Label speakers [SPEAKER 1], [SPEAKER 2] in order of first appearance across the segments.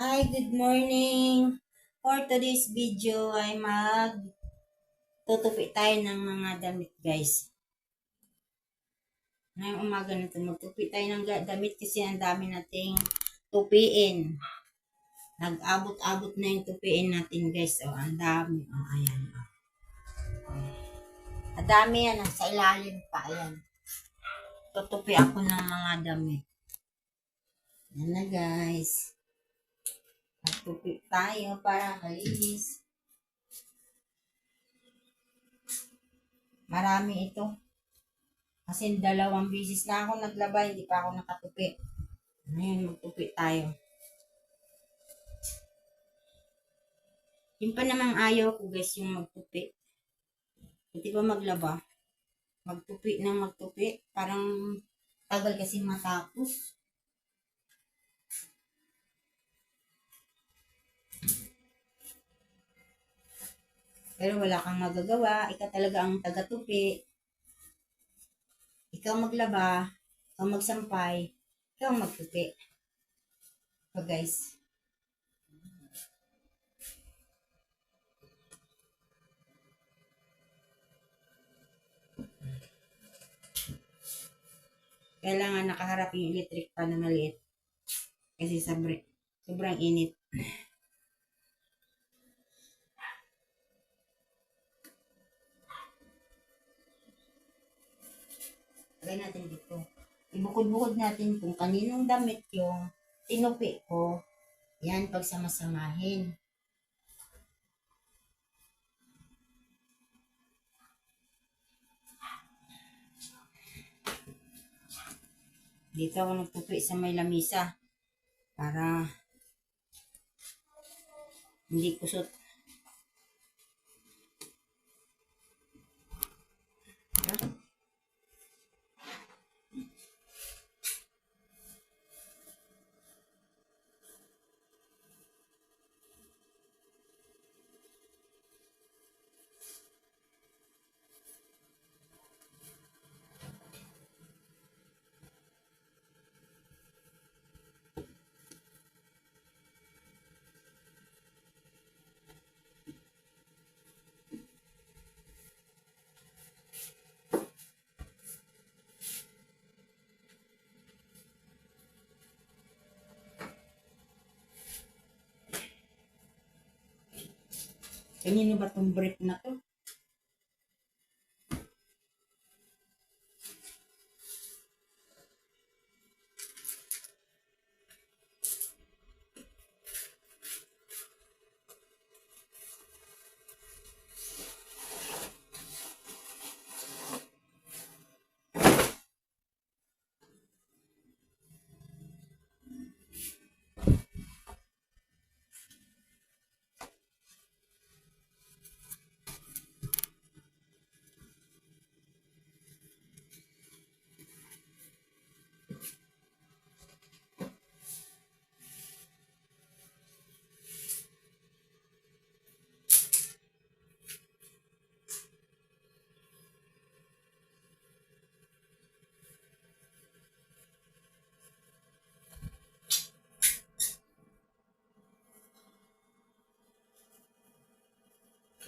[SPEAKER 1] Hi, good morning. For today's video ay mag tutupi tayo ng mga damit guys. Ngayong umaga na ito, magtupi tayo ng damit kasi ang dami nating tupiin. Nag-abot-abot na yung tupiin natin guys. Oh, ang dami. Oh, ayan. Oh. Ang dami yan. Sa ilalim pa. Ayan. Tutupi ako ng mga damit. Yan na guys. Magtupi tayo para malinis. Marami ito. Kasi dalawang bisis na ako naglaba, hindi pa ako nakatupi. Ngayon, magtupi tayo. Yung pa namang ayaw ko guys, yung magtupi. Hindi ba maglaba? Magtupi ng magtupi. Parang tagal kasi matapos. Pero wala kang magagawa. Ikaw talaga ang taga-tupi. Ikaw maglaba. Ikaw magsampay. Ikaw magtupi. So guys. Kailangan nakaharap yung electric pan na maliit. Kasi sabre, sobrang init. Lagay natin dito. Ibukod-bukod natin kung kaninong damit yung tinupi ko. Yan, pagsamasamahin. Dito ako nagtupi sa may lamisa. Para hindi kusot. Diba? Kanino ba tong brief na to?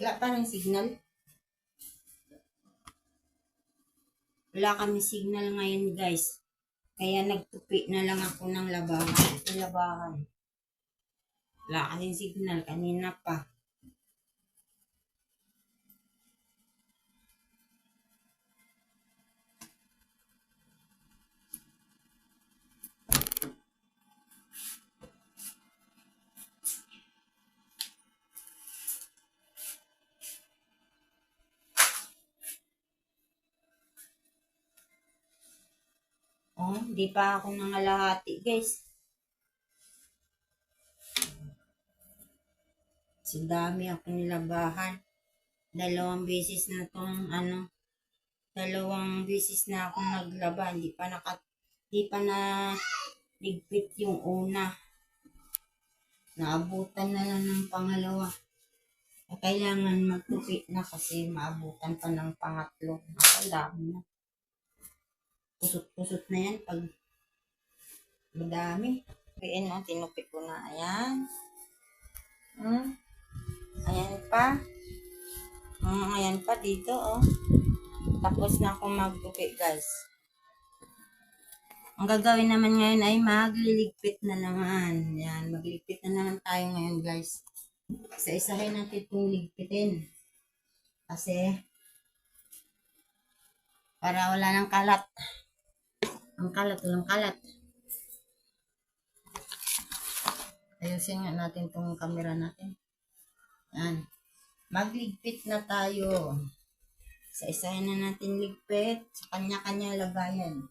[SPEAKER 1] Wala pa ng signal. Wala kami signal ngayon guys. Kaya nagtupi na lang ako ng labahan. Labahan. Wala kasing signal. Kanina pa. Oh, di pa ako nangalahati guys. So, dami ako nilabahan. Dalawang beses na tong ano, dalawang beses na akong naglaba. Hindi pa naka, di pa na ligpit yung una. Naabutan na lang ng pangalawa. Kailangan magtupi na kasi maabutan pa ng pangatlo. Nakadami na. Pusot-pusot na yan pag madami. Piin mo, tinupit ko na. Ayan. Hmm. Ayan pa. Hmm, ayan pa dito, oh. Tapos na ako magtupi, guys. Ang gagawin naman ngayon ay magliligpit na naman. Yan, magligpit na naman tayo ngayon, guys. Isa-isahin natin itong ligpitin. Kasi, para wala nang kalat. Ang kalat, walang kalat. Ayusin nga natin itong camera natin. Yan. Magligpit na tayo. Sa isahin na natin ligpit. Sa kanya-kanya lagayan.